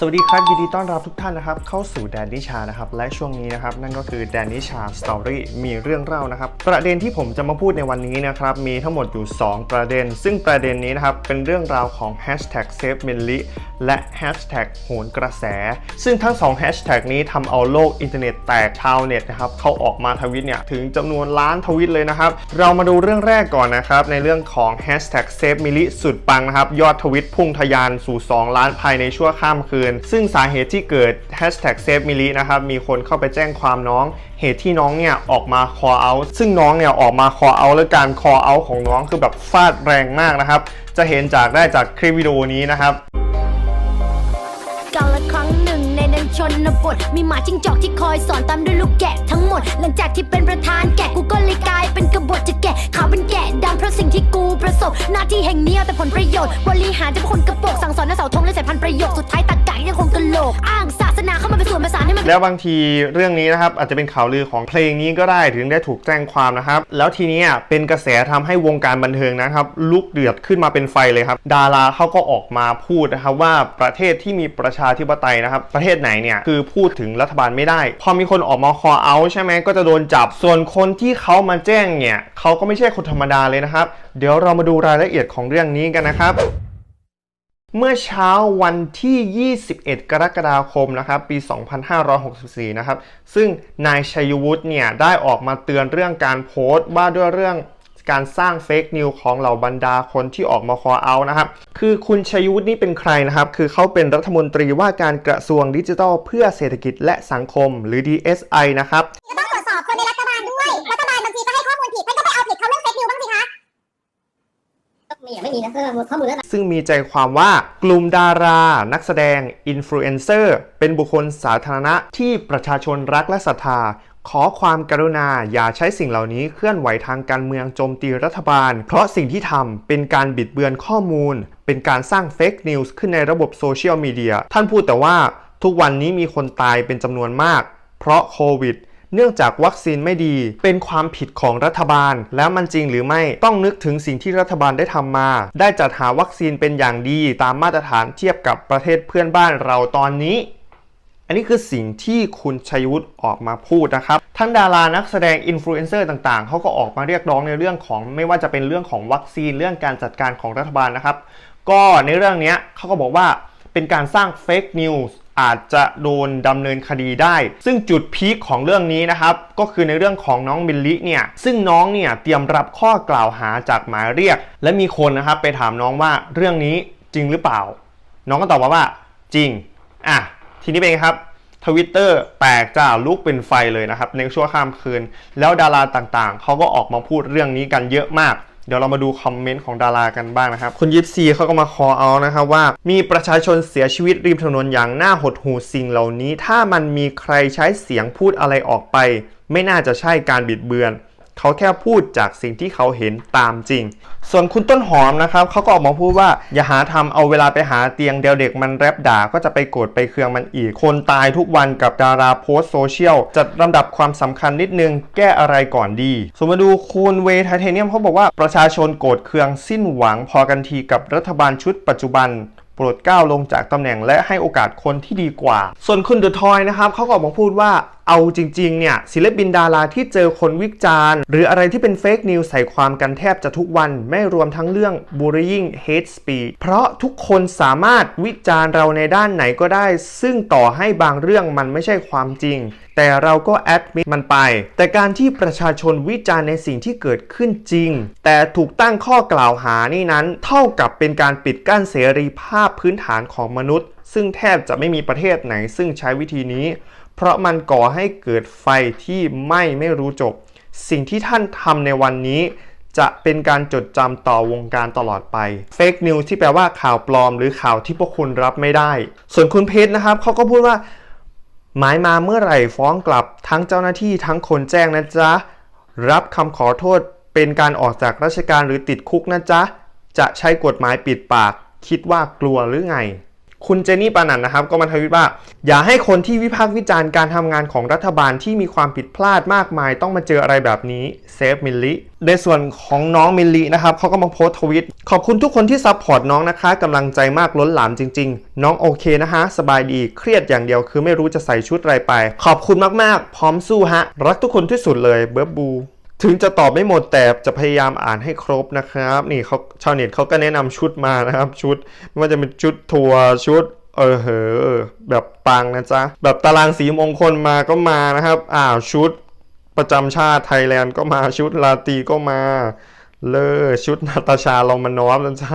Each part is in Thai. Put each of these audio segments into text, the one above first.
สวัสดีครับ ยินดีต้อนรับทุกท่านนะครับ เข้าสู่แดนนิชานะครับ และช่วงนี้นะครับ นั่นก็คือแดนนิชาสตอรี่มีเรื่องเล่านะครับ ประเด็นที่ผมจะมาพูดในวันนี้นะครับ มีทั้งหมดอยู่ 2 ประเด็น ซึ่งประเด็นนี้นะครับ เป็นเรื่องราวของ Hashtag Save m i l l i และ Hashtag โหนกระแส ซึ่งทั้ง2 Hashtag นี้ทำเอาโลกอินเทอร์เน็ตแตกชาวเน็ตนะครับเขาออกมาทวิตเนี่ยถึงจำนวนล้านทวิตเลยนะครับ เรามาดูเรื่องแรกก่อนนะครับ ในเรื่องของ Hashtag Save m i l l i สุดปังนะครับ ยอดทวิตพุ่งทะยานสู่ 2 ล้านภายในชั่วข้ามคืนซึ่งสาเหตุที่เกิด Hashtag Save มิลินะครับมีคนเข้าไปแจ้งความน้อง เหตุที่น้องเนี่ยออกมา call out ซึ่งน้องเนี่ยออกมา call out และการ call out ของน้องคือแบบฟาดแรงมากนะครับจะเห็นจากได้จากคลิปวิดีโอนี้นะครับ ชนบท มีหมาจิ้งจอกที่คอยสอนตามด้วยลูกแกะทั้งหมด หลังจากที่เป็นประธานแกะกูก็เลยกลายเป็นกบฏจะแกะขาวเป็นแกะดำเพราะสิ่งที่กูประสบ หน้าที่แห่งนี้เอาแต่ผลประโยชน์ บริหารจะเป็นคนกระโปรงสั่งสอนนักเสาธงและสายพันธุ์ประโยคสุดท้ายตากะยังคงกะโหลก อ้างศาสนาเข้ามาเป็นส่วนประสานให้มัน แล้วบางทีเรื่องนี้นะครับอาจจะเป็นข่าวลือของเพลงนี้ก็ได้ถึงได้ถูกแจ้งความนะครับ แล้วทีนี้เป็นกระแสทำให้วงการบันเทิงนะครับลุกเดือดขึ้นมาเป็นไฟเลยครับ ดาราเขาก็ออกมาพูดนะครับว่าประเทศที่มีประชาธิปไตยนะครับ ประเทศไหนเนี่ยคือพูดถึงรัฐบาลไม่ได้ พอมีคนออกมา call out ใช่ไหมก็จะโดนจับ ส่วนคนที่เขามาแจ้งเนี่ยเขาก็ไม่ใช่คนธรรมดาเลยนะครับ เดี๋ยวเรามาดูรายละเอียดของเรื่องนี้กันนะครับเมื่อเช้าวันที่ 21 กรกฎาคม นะครับ ปี 2564 นะครับ ซึ่งนายชัยวุฒิเนี่ย ได้ออกมาเตือนเรื่องการโพสต์ว่าด้วยเรื่อง การสร้างเฟกนิวของเหล่าบรรดาคนที่ออกมาคอเอานะครับ คือคุณชัยวุฒินี่เป็นใครนะครับ คือเขาเป็นรัฐมนตรีว่าการกระทรวงดิจิทัล เพื่อเศรษฐกิจและสังคมหรือ DSI นะครับก็ต้องตรวจสอบคนในรัฐบาลด้วย รัฐบาลบางทีก็ให้ข้อมูลผิดท่านก็ไปเอาผิดเขาเรื่องเฟซนิวบ้างสิคะมีอะไม่มีนะเออข้อมูลแล้วซึ่งมีใจความว่ากลุ่มดารา นักแสดง อินฟลูเอนเซอร์ เป็นบุคคลสาธารณะที่ประชาชนรักและศรัทธา ขอความกรุณาอย่าใช้สิ่งเหล่านี้เคลื่อนไหวทางการเมืองโจมตีรัฐบาล เพราะสิ่งที่ทำเป็นการบิดเบือนข้อมูล เป็นการสร้างเฟกนิวส์ขึ้นในระบบโซเชียลมีเดียท่านพูดแต่ว่าทุกวันนี้มีคนตายเป็นจำนวนมาก เพราะโควิดเนื่องจากวัคซีนไม่ดี เป็นความผิดของรัฐบาล แล้วมันจริงหรือไม่ต้องนึกถึงสิ่งที่รัฐบาลได้ทำมา ได้จัดหาวัคซีนเป็นอย่างดีตามมาตรฐานเทียบกับประเทศเพื่อนบ้านเราตอนนี้ อันนี้คือสิ่งที่คุณชัยวุฒิออกมาพูดนะครับ ทั้งดารานักแสดงอินฟลูเอนเซอร์ต่างๆ เขาก็ออกมาเรียกร้องในเรื่องของไม่ว่าจะเป็นเรื่องของวัคซีนเรื่องการจัดการของรัฐบาลนะครับ ก็ในเรื่องนี้เขาก็บอกว่าเป็นการสร้างเฟกนิวส์อาจจะโดนดำเนินคดีได้ ซึ่งจุดพีคของเรื่องนี้นะครับ ก็คือในเรื่องของน้องมิลลิเนี่ย ซึ่งน้องเนี่ยเตรียมรับข้อกล่าวหาจากหมายเรียก และมีคนนะครับไปถามน้องว่าเรื่องนี้จริงหรือเปล่า น้องก็ตอบมาว่าจริง อะ ทีนี้เป็นไงครับทวิตเตอร์แตกจ้าลุกเป็นไฟเลยนะครับในช่วงข้ามคืน แล้วดาราต่างๆ เขาก็ออกมาพูดเรื่องนี้กันเยอะมาก เดี๋ยวเรามาดูคอมเมนต์ของดารากันบ้างนะครับ คุณยิปซีเขาก็มาคอเอานะครับว่า มีประชาชนเสียชีวิตริมถนนอย่างน่าหดหู่สิ่งเหล่านี้ ถ้ามันมีใครใช้เสียงพูดอะไรออกไป ไม่น่าจะใช่การบิดเบือน เขาแค่พูดจากสิ่งที่เขาเห็นตามจริง ส่วนคุณต้นหอมนะครับเขาก็ออกมาพูดว่าอย่าหาทำเอาเวลาไปหาเตียงเดียวเด็กมันแรปด่าก็จะไปโกรธไปเคืองมันอีก คนตายทุกวันกับดาราโพสโซเชียลจัดลำดับความสำคัญนิดนึงแก้อะไรก่อนดีสมมาดูคุณเวย์ไทเทเนียมเขาบอกว่าประชาชนโกรธเคืองสิ้นหวังพอกันทีกับรัฐบาลชุดปัจจุบันโปรดก้าวลงจากตำแหน่งและให้โอกาสคนที่ดีกว่า ส่วนคุณเดอะทอยนะครับเขาก็ออกมาพูดว่า เอาจริงๆเนี่ยศิลปินดาราที่เจอคนวิจารณ์ หรืออะไรที่เป็นเฟกนิวใส่ความกันแทบจะทุกวันไม่รวมทั้งเรื่อง bullying hate speech เพราะทุกคนสามารถวิจารณ์เราในด้านไหนก็ได้ ซึ่งต่อให้บางเรื่องมันไม่ใช่ความจริง แต่เราก็แอดมิดมันไป แต่การที่ประชาชนวิจารณ์ในสิ่งที่เกิดขึ้นจริง แต่ถูกตั้งข้อกล่าวหานี่นั้น เท่ากับเป็นการปิดกั้นเสรีภาพพื้นฐานของมนุษย์ ซึ่งแทบจะไม่มีประเทศไหนซึ่งใช้วิธีนี้ เพราะมันก่อให้เกิดไฟที่ไหม้ไม่รู้จบ สิ่งที่ท่านทำในวันนี้ จะเป็นการจดจำต่อวงการตลอดไปเฟกนิวที่แปลว่าข่าวปลอม หรือข่าวที่พวกคุณรับไม่ได้ ส่วนคุณเพชรนะครับเขาก็พูดว่า หมายมาเมื่อไหร่ฟ้องกลับทั้งเจ้าหน้าที่ทั้งคนแจ้งนะจ๊ะ รับคำขอโทษเป็นการออกจากราชการหรือติดคุกนะจ๊ะ จะใช้กฎหมายปิดปาก คิดว่ากลัวหรือไง คุณเจนี่ปานันนะครับก็มาทวิตว่า อย่าให้คนที่วิพากษ์วิจารณ์การทำงานของรัฐบาลที่มีความผิดพลาดมากมาย ต้องมาเจออะไรแบบนี้เซฟมิลลิในส่วนของน้องมิลลินะครับเขาก็มาโพสต์ทวิตขอบคุณทุกคนที่ซัพพอร์ตน้องนะคะกำลังใจมากล้นหลามจริง ๆ น้องโอเคนะฮะสบายดีเครียดอย่างเดียวคือไม่รู้จะใส่ชุดอะไรไป ขอบคุณมากๆ พร้อมสู้ฮะรักทุกคนที่สุดเลยเบิร์บบู ถึงจะตอบไม่หมดแต่จะพยายามอ่านให้ครบนะครับ นี่เขาชาวเน็ตเขาก็แนะนำชุดมานะครับ ชุดไม่ว่าจะเป็นชุดทัวร์ชุดเออเหอแบบปังนะจ๊ะ แบบตารางสีมงคลมาก็มานะครับอ้าวชุดประจำชาติไทยแลนด์ก็มาชุดลาตีก็มา เลอชุดนาตาชาลองมานอฟนะจ๊ะ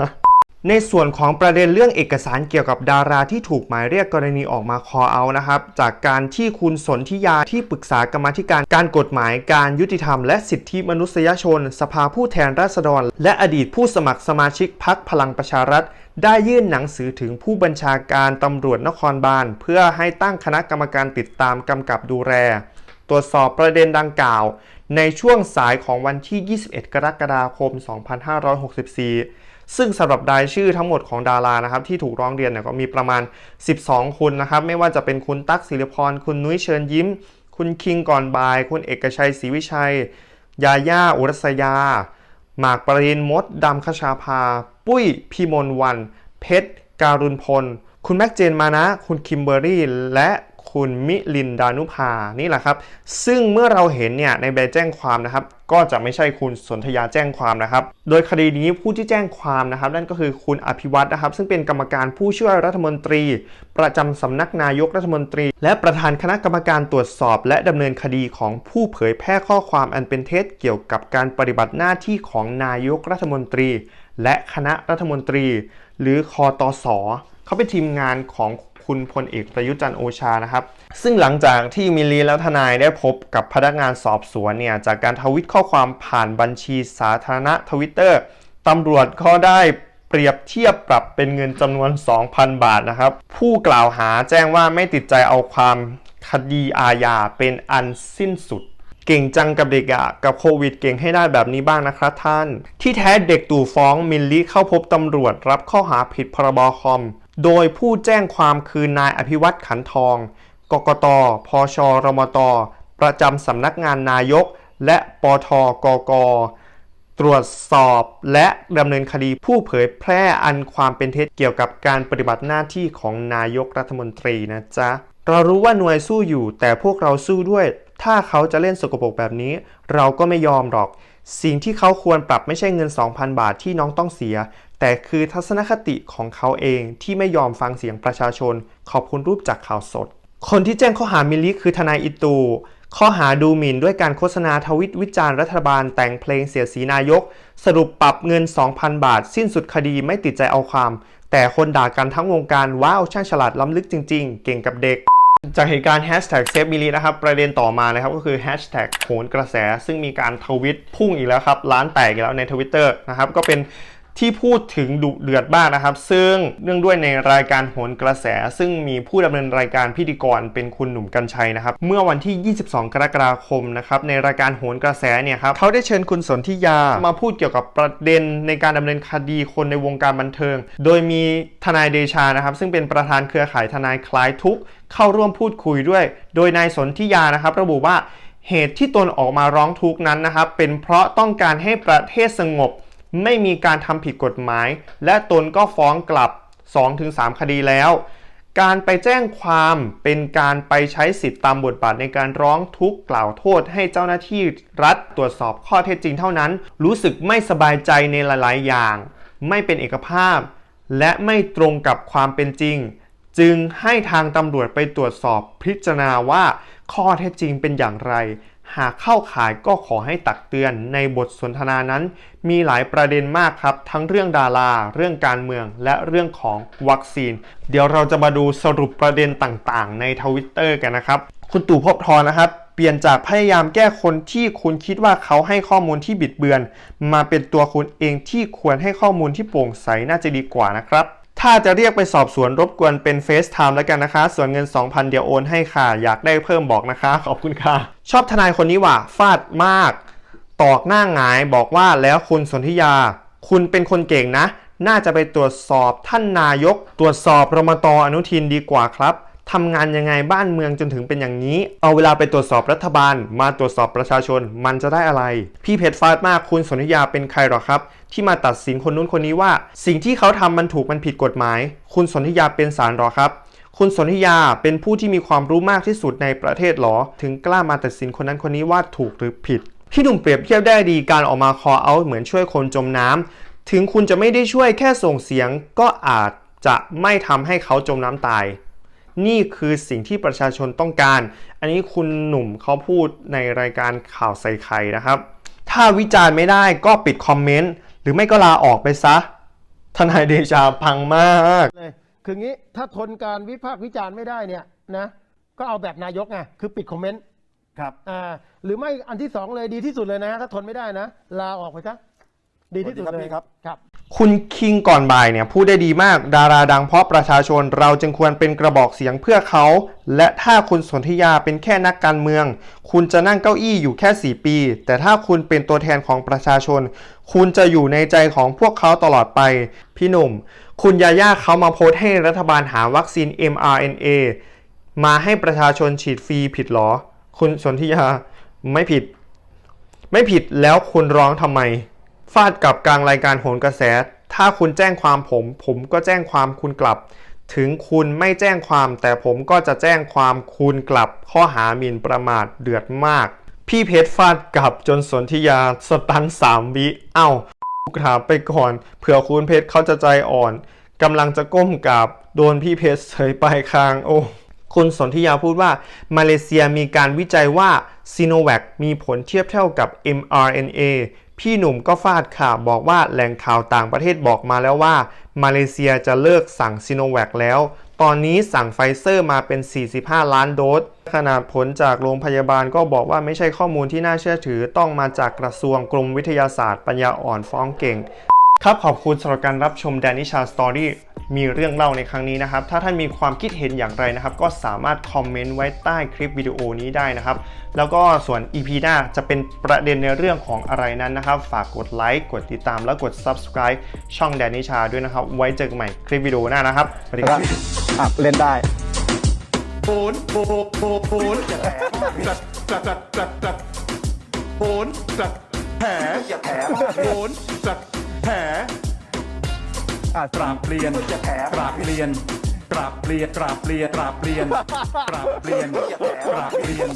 ในส่วนของประเด็นเรื่องเอกสารเกี่ยวกับดาราที่ถูกหมายเรียกกรณีออกมาคอเอานะครับ จากการที่คุณสนธิยาที่ปรึกษากรรมธิการการกฎหมายการยุติธรรมและสิทธิมนุษยชน สภาผู้แทนราษฎร และอดีตผู้สมัครสมาชิกพักพลังประชารัฐ ได้ยื่นหนังสือถึงผู้บัญชาการตำรวจนครบาลเพื่อให้ตั้งคณะกรรมการติดตามกำกับดูแลตรวจสอบประเด็นดังกล่าว ในช่วงสายของวันที่ 21 กรกฎาคม 2564 ซึ่งสำหรับรายชื่อทั้งหมดของดารานะครับที่ถูกร้องเรียนเนี่ยก็มีประมาณ 12คนนะครับไม่ว่าจะเป็นคุณตั๊กศิริพร คุณนุ้ยเชิญยิ้ม คุณคิงก่อนบาย คุณเอกชัยศรีวิชัย ยาย่าอุรัสยา หมากปรินมดดำคชาภา ปุ้ยพีมนวัน เพชร การุณพล คุณแม็กเจนมานะ คุณคิมเบอรี่ และ คุณมิลินดานุภานี่แหละครับ ซึ่งเมื่อเราเห็นเนี่ยในใบแจ้งความนะครับ ก็จะไม่ใช่คุณสนธยาแจ้งความนะครับ โดยคดีนี้ผู้ที่แจ้งความนะครับ นั่นก็คือคุณอภิวัตนะครับ ซึ่งเป็นกรรมการผู้ช่วยรัฐมนตรี ประจำสำนักนายกรัฐมนตรี และประธานคณะกรรมการตรวจสอบ และดำเนินคดีของผู้เผยแพร่ข้อความอันเป็นเท็จเกี่ยวกับการปฏิบัติหน้าที่ของนายกรัฐมนตรี และคณะรัฐมนตรี หรือคอตสอเขาเป็นทีมงานของ คุณพลเอกประยุจันโอชานะครับซึ่งหลังจากที่มิลลีและทนายได้พบกับพนักงานสอบสวนเนี่ยจากการทวิตข้อความผ่านบัญชีสาธารณะทวิตเตอร์ตำรวจก็ได้เปรียบเทียบปรับเป็นเงินจำนวน 2,000 บาทนะครับ ผู้กล่าวหาแจ้งว่าไม่ติดใจเอาความคดีอาญาเป็นอันสิ้นสุด เก่งจังกับเด็กอะกับโควิดเก่งให้ได้แบบนี้บ้างนะครับท่าน ที่แท้เด็กตู่ฟ้องมิลลิเข้าพบตำรวจรับข้อหาผิดพรบคอม โดยผู้แจ้งความคือนายอภิวัตขันทอง กกต พชรมต ประจำสำนักงานนายก และปทกก ตรวจสอบและดำเนินคดีผู้เผยแพร่อันความเป็นเท็จเกี่ยวกับการปฏิบัติหน้าที่ของนายกรัฐมนตรีนะจ๊ะ เรารู้ว่าหน่วยสู้อยู่ แต่พวกเราสู้ด้วย ถ้าเขาจะเล่นสกปรกแบบนี้ เราก็ไม่ยอมหรอก สิ่งที่เขาควรปรับไม่ใช่เงิน 2,000 บาทที่น้องต้องเสีย แต่คือทัศนคติของเขาเองที่ไม่ยอมฟังเสียงประชาชน ขอบคุณรูปจากข่าวสด คนที่แจ้งข้อหามิลิคือทนายอิตู ข้อหาดูหมิ่นด้วยการโฆษณาทวิตวิจารณ์รัฐบาลแต่งเพลงเสียสีนายก สรุปปรับเงิน 2,000 บาท สิ้นสุดคดีไม่ติดใจเอาความ แต่คนด่ากันทั้งวงการว้าวช่างฉลาดล้ำลึกจริง ๆ เก่งกับเด็ก จากเหตุการณ์ hashtag เซฟมิลีนะครับประเด็นต่อมานะครับก็คือ hashtag โหนกระแส ซึ่งมีการทวิตพุ่งอีกแล้วครับล้านแตกอีกแล้วในทวิตเตอร์นะครับก็เป็น ที่พูดถึงดุเดือดบ้างนะครับ ซึ่งเนื่องด้วยในรายการโหนกระแส ซึ่งมีผู้ดำเนินรายการพิธีกรเป็นคุณหนุ่มกัญชัยนะครับ เมื่อวันที่ 22 กรกฎาคมนะครับในรายการโหนกระแสเนี่ยครับเขาได้เชิญคุณสนธิยามาพูดเกี่ยวกับประเด็นในการดำเนินคดีคนในวงการบันเทิง โดยมีทนายเดชานะครับ ซึ่งเป็นประธานเครือข่ายทนายคลายทุกเข้าร่วมพูดคุยด้วย โดยนายสนธิยานะครับ ระบุว่าเหตุที่ตนออกมาร้องทุกข์นั้นนะครับเป็นเพราะต้องการให้ประเทศสงบ ไม่มีการทำผิดกฎหมาย และตนก็ฟ้องกลับ 2-3 คดีแล้ว การไปแจ้งความเป็นการไปใช้สิทธิตามบทบาทในการร้องทุกข์กล่าวโทษให้เจ้าหน้าที่รัฐตรวจสอบข้อเท็จจริงเท่านั้น รู้สึกไม่สบายใจในหลาย ๆ อย่าง ไม่เป็นเอกภาพ และไม่ตรงกับความเป็นจริง จึงให้ทางตำรวจไปตรวจสอบพิจารณาว่าข้อเท็จจริงเป็นอย่างไร หากเข้าข่ายก็ขอให้ตักเตือนในบทสนทนานั้น มีหลายประเด็นมากครับ ทั้งเรื่องดารา เรื่องการเมืองและเรื่องของวัคซีน เดี๋ยวเราจะมาดูสรุปประเด็นต่างๆ ในทวิตเตอร์กันนะครับ คุณตู่พบทรนะครับ เปลี่ยนจากพยายามแก้คนที่คุณคิดว่าเขาให้ข้อมูลที่บิดเบือน มาเป็นตัวคุณเองที่ควรให้ข้อมูลที่โปร่งใสน่าจะดีกว่านะครับ ถ้าจะเรียกไปสอบสวนรบกวนเป็นเฟซไทม์แล้วกันนะคะ ส่วนเงิน 2,000 เดี๋ยวโอนให้ค่ะ อยากได้เพิ่มบอกนะคะ ขอบคุณค่ะ ชอบทนายคนนี้ว่ะฟาดมาก ตอกหน้าหงายบอกว่าแล้วคุณสนธิยา คุณเป็นคนเก่งนะ น่าจะไปตรวจสอบท่านนายก ตรวจสอบรมตอนุทินดีกว่าครับ ทำงานยังไงบ้านเมืองจนถึงเป็นอย่างนี้ เอาเวลาไปตรวจสอบรัฐบาล มาตรวจสอบประชาชน มันจะได้อะไร พี่เพชรฟาดมากคุณสนธิยาเป็นใครหรอครับ ที่มาตัดสินคนนู้นคนนี้ว่า สิ่งที่เขาทำมันถูกมันผิดกฎหมาย คุณสนธิยาเป็นศาลหรอครับ คุณสนธิยาเป็นผู้ที่มีความรู้มากที่สุดในประเทศหรอ ถึงกล้ามาตัดสินคนนั้นคนนี้ว่าถูกหรือผิดพี่หนุ่มเปรียบเทียบได้ดีการออกมาคอเอาเหมือนช่วยคนจมน้ำถึงคุณจะไม่ได้ช่วยแค่ส่งเสียงก็อาจจะไม่ทำให้เขาจมน้ำตาย นี่คือสิ่งที่ประชาชนต้องการ อันนี้คุณหนุ่มเขาพูดในรายการข่าวใส่ไข่นะครับ ถ้าวิจารณ์ไม่ได้ก็ปิดคอมเมนต์หรือไม่ก็ลาออกไปซะทนายเดชาพังมากเลยคืองี้ถ้าทนการวิพากษ์วิจารณ์ไม่ได้เนี่ยนะก็เอาแบบนายกไงคือปิดคอมเมนต์ครับอ่าหรือไม่อันที่สองเลยดีที่สุดเลยนะ ถ้าทนไม่ได้นะ ลาออกไปซะ ดีที่สุดสวัสเลดียครับพี่ครับครับ คุณคิงก่อนบ่ายเนี่ยพูดได้ดีมากดาราดังเพราะประชาชนเราจึงควรเป็นกระบอกเสียงเพื่อเขา และถ้าคุณสนธยาเป็นแค่นักการเมือง คุณจะนั่งเก้าอี้อยู่แค่ 4 ปี แต่ถ้าคุณเป็นตัวแทนของประชาชน คุณจะอยู่ในใจของพวกเขาตลอดไป พี่หนุ่ม คุณยาย่าเขามาโพสต์ให้รัฐบาลหาวัคซีน mRNA มาให้ประชาชนฉีดฟรีผิดหรอ คุณสนธยาไม่ผิด ไม่ผิดแล้วคุณร้องทำไม ฟาดกับกลางรายการโหนกระแส ถ้าคุณแจ้งความผม ผมก็แจ้งความคุณกลับ ถึงคุณไม่แจ้งความ แต่ผมก็จะแจ้งความคุณกลับ ข้อหาหมิ่นประมาทเดือดมาก พี่เพชรฟาดกลับจนสนธิยาสตันสามวิเอ้ากราบไปก่อน เผื่อคุณเพชรเขาจะใจอ่อนกำลังจะก้มกราบโดนพี่เพชรเสยปลายคางโอ้คุณสนธิยาพูดว่า มาเลเซียมีการวิจัยว่าซีโนแวคมีผลเทียบเท่ากับ mRNA พี่หนุ่มก็ฟาดข่าวบอกว่าแหล่งข่าวต่างประเทศบอกมาแล้วว่า มาเลเซียจะเลิกสั่งซีโนแวคแล้ว ตอนนี้สั่งไฟเซอร์มาเป็น 45 ล้านโดส ขนาดผลจากโรงพยาบาลก็บอกว่าไม่ใช่ข้อมูลที่น่าเชื่อถือต้องมาจากกระทรวงกรมวิทยาศาสตร์ปัญญาอ่อนฟ้องเก่ง ครับขอบคุณสำหรับการรับชมแดนิชาสตอรี่ มีเรื่องเล่าในครั้งนี้นะครับ ถ้าท่านมีความคิดเห็นอย่างไรนะครับ ก็สามารถคอมเมนต์ไว้ใต้คลิปวิดีโอนี้ได้นะครับ แล้วก็ส่วน EP หน้าจะเป็นประเด็นในเรื่องของอะไรนั้นนะครับ ฝากกดไลค์กดติดตามและกด Subscribe ช่องแดนิชาด้วยนะครับ ไว้เจอกันใหม่คลิปวิดีโอหน้านะครับสวัสดีครับอะเล่นได้โหนโหนโหนโหนจัดจัดจัดจัดจัดโหนจัดแผลอย่าแผลโหนจัดแผล อปราบเปลี่ยนจะแปราบเปลี่ยนปราบเปลี่ยนปราบเปลี่ยนปราบเปลี่ยนปราบเปลี่ยนปราบเปลี่ยน